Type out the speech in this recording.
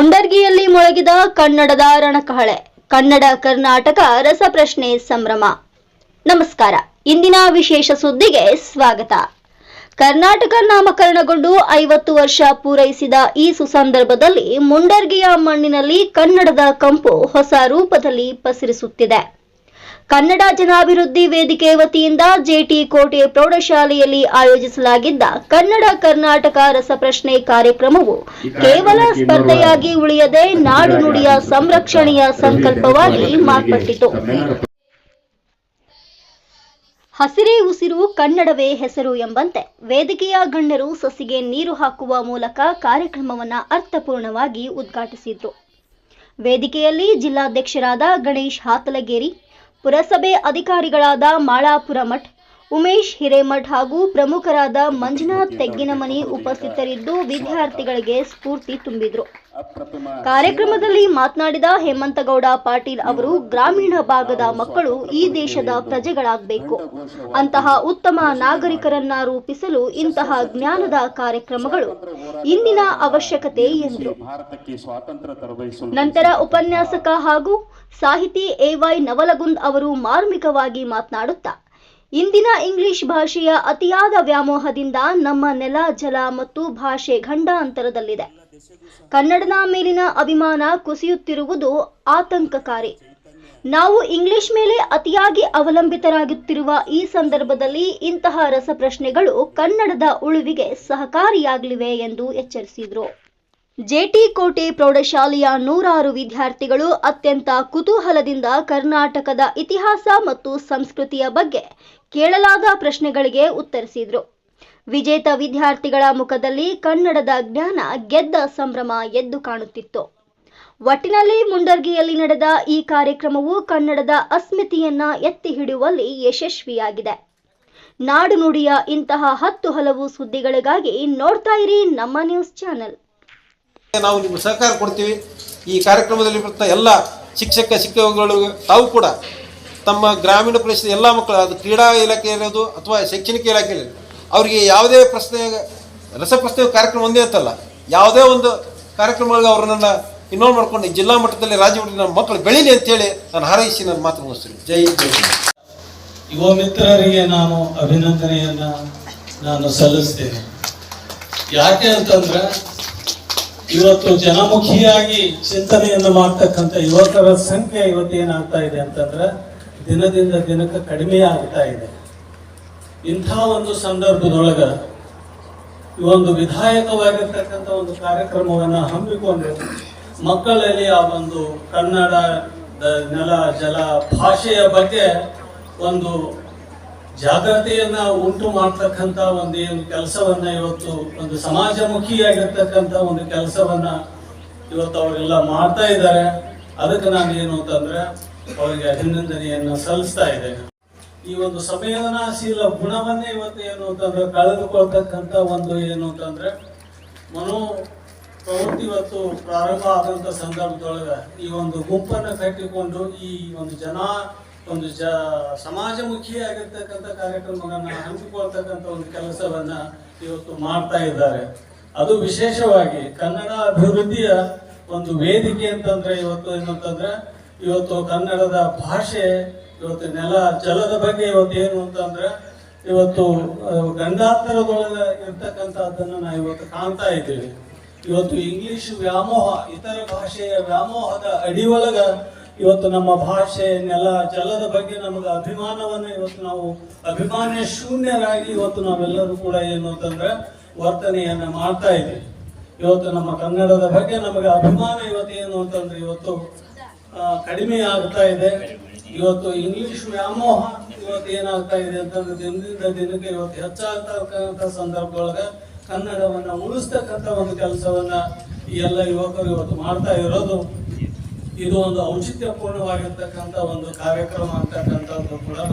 ಮುಂಡರ್ಗಿಯಲ್ಲಿ ಮೊಳಗಿದ ಕನ್ನಡದ ರಣಕಹಳೆ, ಕನ್ನಡ ಕರ್ನಾಟಕ ರಸಪ್ರಶ್ನೆ ಸಂಭ್ರಮ. ನಮಸ್ಕಾರ, ಇಂದಿನ ವಿಶೇಷ ಸುದ್ದಿಗೆ ಸ್ವಾಗತ. ಕರ್ನಾಟಕ ನಾಮಕರಣಗೊಂಡು ಐವತ್ತು ವರ್ಷ ಪೂರೈಸಿದ ಈ ಸುಸಂದರ್ಭದಲ್ಲಿ ಮುಂಡರ್ಗಿಯ ಮಣ್ಣಿನಲ್ಲಿ ಕನ್ನಡದ ಕಂಪು ಹೊಸ ರೂಪದಲ್ಲಿ ಪಸರಿಸುತ್ತಿದೆ. ಕನ್ನಡ ಜನಾಭಿವೃದ್ಧಿ ವೇದಿಕೆ ವತಿಯಿಂದ ಜೆಟಿ ಕೋಟೆ ಪ್ರೌಢಶಾಲೆಯಲ್ಲಿ ಆಯೋಜಿಸಲಾಗಿದ್ದ ಕನ್ನಡ ಕರ್ನಾಟಕ ರಸಪ್ರಶ್ನೆ ಕಾರ್ಯಕ್ರಮವು ಕೇವಲ ಸ್ಪರ್ಧೆಯಾಗಿ ಉಳಿಯದೆ ನಾಡು ನುಡಿಯ ಸಂರಕ್ಷಣೆಯ ಸಂಕಲ್ಪವಾಗಿ ಮಾರ್ಪಟ್ಟಿತು. ಹಸಿರೇ ಉಸಿರು ಕನ್ನಡವೇ ಹೆಸರು ಎಂಬಂತೆ ವೇದಿಕೆಯ ಗಣ್ಯರು ಸಸಿಗೆ ನೀರು ಹಾಕುವ ಮೂಲಕ ಕಾರ್ಯಕ್ರಮವನ್ನು ಅರ್ಥಪೂರ್ಣವಾಗಿ ಉದ್ಘಾಟಿಸಿದ್ರು. ವೇದಿಕೆಯಲ್ಲಿ ಜಿಲ್ಲಾಧ್ಯಕ್ಷರಾದ ಗಣೇಶ್ ಹಾತಲಗೇರಿ ಪುರಸಭೆ ಅಧಿಕಾರಿಗಳಾದ ಮಾಳಾಪುರ ಮಠ್, ಉಮೇಶ್ ಹಿರೇಮಠ್ ಹಾಗೂ ಪ್ರಮುಖರಾದ ಮಂಜುನಾಥ್ ತೆಗ್ಗಿನಮನಿ ಉಪಸ್ಥಿತರಿದ್ದು ವಿದ್ಯಾರ್ಥಿಗಳಿಗೆ ಸ್ಫೂರ್ತಿ ತುಂಬಿದ್ರು. ಕಾರ್ಯಕ್ರಮದಲ್ಲಿ ಮಾತನಾಡಿದ ಹೇಮಂತಗೌಡ ಪಾಟೀಲ್ ಅವರು, ಗ್ರಾಮೀಣ ಭಾಗದ ಮಕ್ಕಳು ಈ ದೇಶದ ಪ್ರಜೆಗಳಾಗಬೇಕು. ಅಂತಹ ಉತ್ತಮ ನಾಗರಿಕರನ್ನ ರೂಪಿಸಲು ಇಂತಹ ಜ್ಞಾನದ ಕಾರ್ಯಕ್ರಮಗಳು ಇಂದಿನ ಅವಶ್ಯಕತೆ ಎಂದರು. ನಂತರ ಉಪನ್ಯಾಸಕ ಹಾಗೂ ಸಾಹಿತಿ ಎವೈ ನವಲಗುಂದ್ ಅವರು ಮಾರ್ಮಿಕವಾಗಿ ಮಾತನಾಡುತ್ತಾ, ಇಂದಿನ ಇಂಗ್ಲಿಷ್ ಭಾಷೆಯ ಅತಿಯಾದ ವ್ಯಾಮೋಹದಿಂದ ನಮ್ಮ ನೆಲ, ಜಲ ಮತ್ತು ಭಾಷೆ ಗಂಡಾಂತರದಲ್ಲಿದೆ. ಕನ್ನಡದ ಮೇಲಿನ ಅಭಿಮಾನ ಕುಸಿಯುತ್ತಿರುವುದು ಆತಂಕಕಾರಿ. ನಾವು ಇಂಗ್ಲಿಷ್ ಮೇಲೆ ಅತಿಯಾಗಿ ಅವಲಂಬಿತರಾಗುತ್ತಿರುವ ಈ ಸಂದರ್ಭದಲ್ಲಿ ಇಂತಹ ರಸಪ್ರಶ್ನೆಗಳು ಕನ್ನಡದ ಉಳಿವಿಗೆ ಸಹಕಾರಿಯಾಗಲಿವೆ ಎಂದು ಎಚ್ಚರಿಸಿದರು. ಜೆಟಿ ಕೋಟೆ ಪ್ರೌಢಶಾಲೆಯ ನೂರಾರು ವಿದ್ಯಾರ್ಥಿಗಳು ಅತ್ಯಂತ ಕುತೂಹಲದಿಂದ ಕರ್ನಾಟಕದ ಇತಿಹಾಸ ಮತ್ತು ಸಂಸ್ಕೃತಿಯ ಬಗ್ಗೆ ಕೇಳಲಾದ ಪ್ರಶ್ನೆಗಳಿಗೆ ಉತ್ತರಿಸಿದರು. ವಿಜೇತ ವಿದ್ಯಾರ್ಥಿಗಳ ಮುಖದಲ್ಲಿ ಕನ್ನಡದ ಜ್ಞಾನ ಗೆದ್ದ ಸಂಭ್ರಮ ಎದ್ದು ಕಾಣುತ್ತಿತ್ತು. ಒಟ್ಟಿನಲ್ಲಿ ಮುಂಡರ್ಗಿಯಲ್ಲಿ ನಡೆದ ಈ ಕಾರ್ಯಕ್ರಮವು ಕನ್ನಡದ ಅಸ್ಮಿತೆಯನ್ನ ಎತ್ತಿ ಹಿಡಿಯುವಲ್ಲಿ ಯಶಸ್ವಿಯಾಗಿದೆ. ನಾಡು ನುಡಿಯ ಇಂತಹ ಹತ್ತು ಹಲವು ಸುದ್ದಿಗಳಿಗಾಗಿ ನೋಡ್ತಾ ಇರಿ ನಮ್ಮ ನ್ಯೂಸ್ ಚಾನೆಲ್. ನಾವು ನಿಮಗೆ ಸಹಕಾರ ಕೊಡ್ತೀವಿ. ಈ ಕಾರ್ಯಕ್ರಮದಲ್ಲಿ ಎಲ್ಲ ಶಿಕ್ಷಕ ಶಿಕ್ಷಕಗಳು ತಾವು ಕೂಡ ತಮ್ಮ ಗ್ರಾಮೀಣ ಪ್ರದೇಶದ ಎಲ್ಲ ಮಕ್ಕಳು, ಅದು ಕ್ರೀಡಾ ಇಲಾಖೆ ಇರೋದು ಅಥವಾ ಶೈಕ್ಷಣಿಕ ಇಲಾಖೆ ಅವರಿಗೆ ಯಾವುದೇ ಪ್ರಶ್ನೆ, ರಸಪ್ರಶ್ನೆ ಕಾರ್ಯಕ್ರಮ ಒಂದೇ ಅಂತಲ್ಲ, ಯಾವುದೇ ಒಂದು ಕಾರ್ಯಕ್ರಮಗಳಿಗೆ ಅವರನ್ನ ಇನ್ವಾಲ್ವ್ ಮಾಡ್ಕೊಂಡು ಜಿಲ್ಲಾ ಮಟ್ಟದಲ್ಲಿ ರಾಜ್ಯ ಮಟ್ಟದಲ್ಲಿ ನಮ್ಮ ಮಕ್ಕಳು ಬೆಳೀಲಿ ಅಂತೇಳಿ ನಾನು ಹಾರೈಸಿ ನನ್ನ ಮಾತು ಮುಗಿಸ್ತೀನಿ. ಜೈ ಜೈ ಯುವ ಮಿತ್ರರಿಗೆ ನಾನು ಅಭಿನಂದನೆಯನ್ನು ನಾನು ಸಲ್ಲಿಸ್ತೇನೆ. ಯಾಕೆ ಅಂತಂದ್ರೆ ಇವತ್ತು ಜನಮುಖಿಯಾಗಿ ಚಿಂತನೆಯನ್ನು ಮಾಡ್ತಕ್ಕಂಥ ಯುವಕರ ಸಂಖ್ಯೆ ಇವತ್ತೇನಾಗ್ತಾ ಇದೆ ಅಂತಂದ್ರೆ ದಿನದಿಂದ ದಿನಕ್ಕೆ ಕಡಿಮೆ ಆಗ್ತಾ ಇದೆ. ಇಂಥ ಒಂದು ಸಂದರ್ಭದೊಳಗ ಈ ಒಂದು ವಿಧಾಯಕವಾಗಿರ್ತಕ್ಕಂಥ ಒಂದು ಕಾರ್ಯಕ್ರಮವನ್ನು ಹಮ್ಮಿಕೊಂಡು ಮಕ್ಕಳಲ್ಲಿ ಆ ಒಂದು ಕನ್ನಡ ನೆಲ, ಜಲ, ಭಾಷೆಯ ಬಗ್ಗೆ ಒಂದು ಜಾಗೃತಿಯನ್ನ ಉಂಟು ಮಾಡ್ತಕ್ಕಂಥ ಒಂದು ಏನು ಕೆಲಸವನ್ನ ಇವತ್ತು ಒಂದು ಸಮಾಜಮುಖಿಯಾಗಿರ್ತಕ್ಕಂಥ ಒಂದು ಕೆಲಸವನ್ನ ಇವತ್ತು ಅವರೆಲ್ಲ ಮಾಡ್ತಾ ಇದ್ದಾರೆ. ಅದಕ್ಕೆ ನಾನು ಏನು ಅಂತಂದ್ರೆ ಅವರಿಗೆ ಅಭಿನಂದನೆಯನ್ನ ಸಲ್ಲಿಸ್ತಾ ಇದ್ದೇನೆ. ಈ ಒಂದು ಸಂವೇದನಾಶೀಲ ಗುಣವನ್ನೇ ಇವತ್ತು ಏನು ಅಂತಂದ್ರೆ ಕಳೆದುಕೊಳ್ತಕ್ಕಂಥ ಒಂದು ಏನು ಅಂತಂದ್ರೆ ಮನೋ ಪ್ರವೃತ್ತಿ ಇವತ್ತು ಪ್ರಾರಂಭ ಆದಂತ ಸಂದರ್ಭದೊಳಗೆ ಈ ಒಂದು ಗುಂಪನ್ನು ಕಟ್ಟಿಕೊಂಡು ಈ ಒಂದು ಜನ ಒಂದು ಜ ಸಮಾಜಮುಖಿಯಾಗಿರ್ತಕ್ಕಂಥ ಕಾರ್ಯಕ್ರಮಗಳನ್ನು ಹಂಚಿಕೊಳ್ತಕ್ಕಂಥ ಒಂದು ಕೆಲಸವನ್ನ ಇವತ್ತು ಮಾಡ್ತಾ ಇದ್ದಾರೆ. ಅದು ವಿಶೇಷವಾಗಿ ಕನ್ನಡ ಅಭಿವೃದ್ಧಿಯ ಒಂದು ವೇದಿಕೆ ಅಂತಂದ್ರೆ ಇವತ್ತು ಏನಂತಂದ್ರೆ, ಇವತ್ತು ಕನ್ನಡದ ಭಾಷೆ, ಇವತ್ತು ನೆಲ ಜಲದ ಬಗ್ಗೆ ಇವತ್ತು ಏನು ಅಂತಂದ್ರೆ, ಇವತ್ತು ಗಂಡಾಂತರದೊಳಗೆ ಇರ್ತಕ್ಕಂಥದ್ದನ್ನು ನಾವು ಇವತ್ತು ಕಾಣ್ತಾ ಇದ್ದೀವಿ. ಇವತ್ತು ಇಂಗ್ಲಿಷ್ ವ್ಯಾಮೋಹ, ಇತರ ಭಾಷೆಯ ವ್ಯಾಮೋಹದ ಅಡಿಯೊಳಗ ಇವತ್ತು ನಮ್ಮ ಭಾಷೆ ನೆಲ ಜಲದ ಬಗ್ಗೆ ನಮಗೆ ಅಭಿಮಾನವನ್ನ ಇವತ್ತು ನಾವು ಅಭಿಮಾನ ಶೂನ್ಯರಾಗಿ ಇವತ್ತು ನಾವೆಲ್ಲರೂ ಕೂಡ ಏನು ಅಂತಂದ್ರೆ ವರ್ತನೆಯನ್ನ ಮಾಡ್ತಾ ಇದ್ದೀವಿ. ಇವತ್ತು ನಮ್ಮ ಕನ್ನಡದ ಬಗ್ಗೆ ನಮಗೆ ಅಭಿಮಾನ ಇವತ್ತು ಏನು ಅಂತಂದ್ರೆ ಇವತ್ತು ಕಡಿಮೆ ಆಗ್ತಾ ಇದೆ. ಇವತ್ತು ಇಂಗ್ಲಿಷ್ ವ್ಯಾಮೋಹ ಇವತ್ತು ಏನಾಗ್ತಾ ಇದೆ ಅಂತಂದ್ರೆ ದಿನದಿಂದ ದಿನಕ್ಕೆ ಇವತ್ತು ಹೆಚ್ಚಾಗ್ತಾ ಇರಕ್ಕಂಥ ಸಂದರ್ಭ ಒಳಗೆ ಕನ್ನಡವನ್ನ ಉಳಿಸ್ತಕ್ಕಂಥ ಒಂದು ಕೆಲಸವನ್ನ ಎಲ್ಲ ಯುವಕರು ಇವತ್ತು ಮಾಡ್ತಾ ಇರೋದು. ಇದು ಒಂದು ಔಚಿತ್ಯಪೂರ್ಣವಾಗಿರ್ತಕ್ಕಂಥ ಒಂದು ಕಾರ್ಯಕ್ರಮ ಅಂತಕ್ಕಂಥದ್ದು ಕೂಡ.